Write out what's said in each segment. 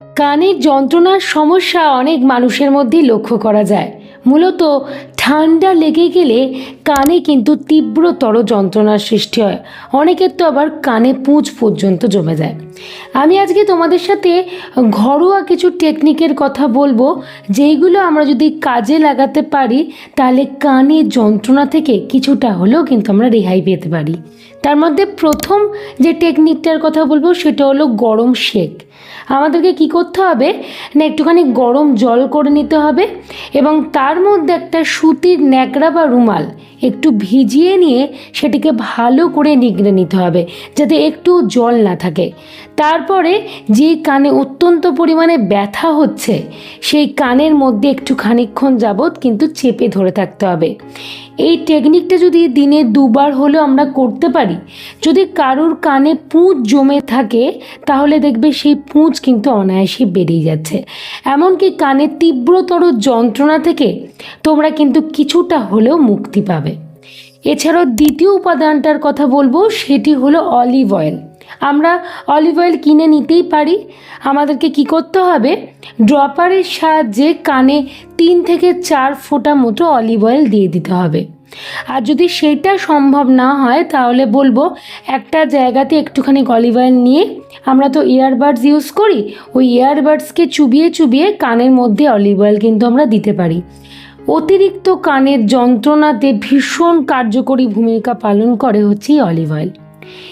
কানের যন্ত্রণার সমস্যা অনেক মানুষের মধ্যেই লক্ষ্য করা যায়। মূলত ঠান্ডা লেগে গেলে কানে কিন্তু তীব্রতর যন্ত্রণার সৃষ্টি হয়। অনেকের তো আবার কানে পুঁজ পর্যন্ত জমে যায়। আমি আজকে তোমাদের সাথে ঘরোয়া কিছু টেকনিকের কথা বলব, যেইগুলো আমরা যদি কাজে লাগাতে পারি, তাহলে কানে যন্ত্রণা থেকে কিছুটা হলেও কিন্তু আমরা রেহাই পেতে পারি। তার মধ্যে প্রথম যে টেকনিকটার কথা বলব, সেটা হলো গরম শেক আমাদেরকে কি করতে হবে? না, একটুখানি গরম জল করে নিতে হবে এবং তার মধ্যে একটা সুতির ন্যাকড়া বা রুমাল, একটু ভিজিয়ে নিয়ে সেটিকে ভালো করে নিগড়ে নিতে হবে, যাতে একটু জল না থাকে। তারপরে যে কানে অত্যন্ত পরিমাণে ব্যথা হচ্ছে, সেই কানের মধ্যে একটু খানিকক্ষণ যাবৎ কিন্তু চেপে ধরে থাকতে হবে। এই টেকনিকটা যদি দিনে দুবার হলেও আমরা করতে পারি, যদি কারুর কানে পুঁজ জমে থাকে, তাহলে দেখবে সেই পুঁজ কিন্তু অনায়াসে বেরিয়ে যাচ্ছে। এমনকি কানে তীব্রতর যন্ত্রণা থেকে তোমরা কিন্তু কিছুটা হলেও মুক্তি পাবে। এছাড়াও দ্বিতীয় উপাদানটার কথা বলব, সেটি হলো অলিভ অয়েল আমরা অলিভ অয়েল কিনে নিতেই পারি। আমাদেরকে কি করতে হবে? ড্রপারের সাহায্যে কানে তিন থেকে চার ফোঁটা মতো অলিভ অয়েল দিয়ে দিতে হবে। আর যদি সেটা সম্ভব না হয়, তাহলে বলব একটা জায়গাতে একটুখানি অলিভ অয়েল নিয়ে আমরা তো ইয়ারবাডস ইউজ করি, ওই ইয়ারবাডসকে চুবিয়ে চুবিয়ে কানের মধ্যে অলিভ অয়েল কিন্তু আমরা দিতে পারি। অতিরিক্ত কানের যন্ত্রণাতে ভীষণ কার্যকরী ভূমিকা পালন করে হচ্ছে অলিভ অয়েল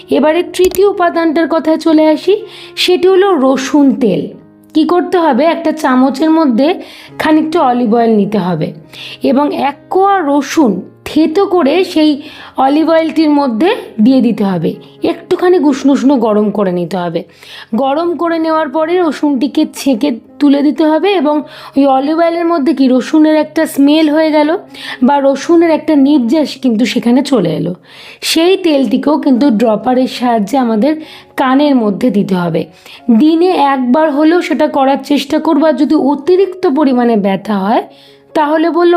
এবারে তৃতীয় উপাদানটার কথায় চলে আসি, সেটি হলো রসুন তেল। কি করতে হবে? একটা চামচের মধ্যে খানিকটা অলিভ অয়েল নিতে হবে। এবং এক কোয়া রসুন থেতো করে সেই অলিভ অয়েলটির মধ্যে দিয়ে দিতে হবে। একটুখানি উষ্ণ উষ্ণ গরম করে নিতে হবে। গরম করে নেওয়ার পরে রসুনটিকে ছেঁকে তুলে দিতে হবে এবং ওই অলিভ অয়েলের মধ্যে কি, রসুনের একটা স্মেল হয়ে গেল বা রসুনের একটা নির্যাস কিন্তু সেখানে চলে এলো। সেই তেলটিকেও কিন্তু ড্রপারের সাহায্যে আমাদের কানের মধ্যে দিতে হবে। দিনে একবার হলেও সেটা করার চেষ্টা করব আর যদি অতিরিক্ত পরিমাণে ব্যথা হয় তাহলে বলল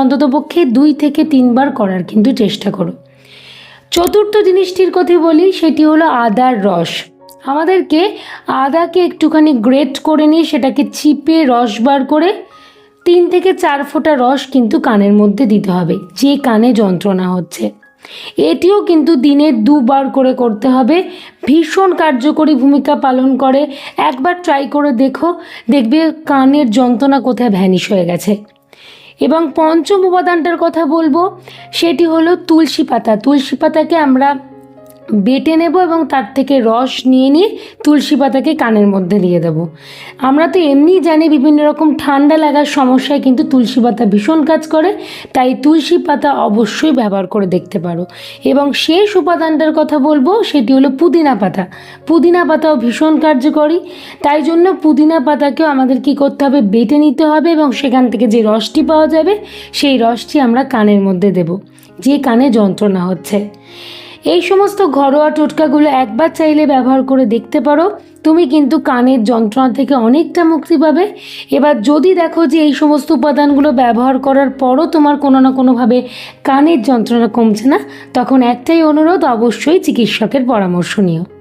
অন্তত পক্ষে দুই থেকে তিনবার করার কিন্তু চেষ্টা করো। চতুর্থ জিনিসটির কথা বলি, সেটি হলো আদার রস। আমাদেরকে আদাকে একটুখানি গ্রেট করে নিয়ে সেটাকে চিপে রস বার করে তিন থেকে চার ফোঁটা রস কিন্তু কানের মধ্যে দিতে হবে, যে কানে যন্ত্রণা হচ্ছে। এটিও কিন্তু দিনে দুবার করে করতে হবে। ভীষণ কার্যকরী ভূমিকা পালন করে। একবার ট্রাই করে দেখো, দেখবে কানের যন্ত্রণা কোথায় ভ্যানিশ হয়ে গেছে। এবং পঞ্চম উপাদানটার কথা বলব সেটি হলো তুলসী পাতা। তুলসী পাতাকে আমরা বেটে নেব এবং তার থেকে রস নিয়ে নিয়ে তুলসী পাতাকে কানের মধ্যে দিয়ে দেবো। আমরা তো এমনি জানি বিভিন্ন রকম ঠান্ডা লাগার সমস্যায় কিন্তু তুলসী পাতা ভীষণ কাজ করে, তাই তুলসী পাতা অবশ্যই ব্যবহার করে দেখতে পারো। এবং শেষ উপাদানটার কথা বলব, সেটি হলো পুদিনা পাতা। পুদিনা পাতাও ভীষণ কার্যকরী, তাই জন্য পুদিনা পাতাকেও আমাদের কি করতে হবে, বেটে নিতে হবে এবং সেখান থেকে যে রসটি পাওয়া যাবে, সেই রসটি আমরা কানের মধ্যে দেব, যে কানে যন্ত্রণা হচ্ছে। এই সমস্ত ঘরোয়া টোটকাগুলো একবার চাইলে ব্যবহার করে দেখতে পারো। তুমি কিন্তু কানের যন্ত্রণা থেকে অনেকটা মুক্তি পাবে। এবার যদি দেখো যে এই সমস্ত উপাদানগুলো ব্যবহার করার পরও তোমার কোনো না কোনোভাবে কানের যন্ত্রণা কমছে না, তখন একটাই অনুরোধ, অবশ্যই চিকিৎসকের পরামর্শ নিও।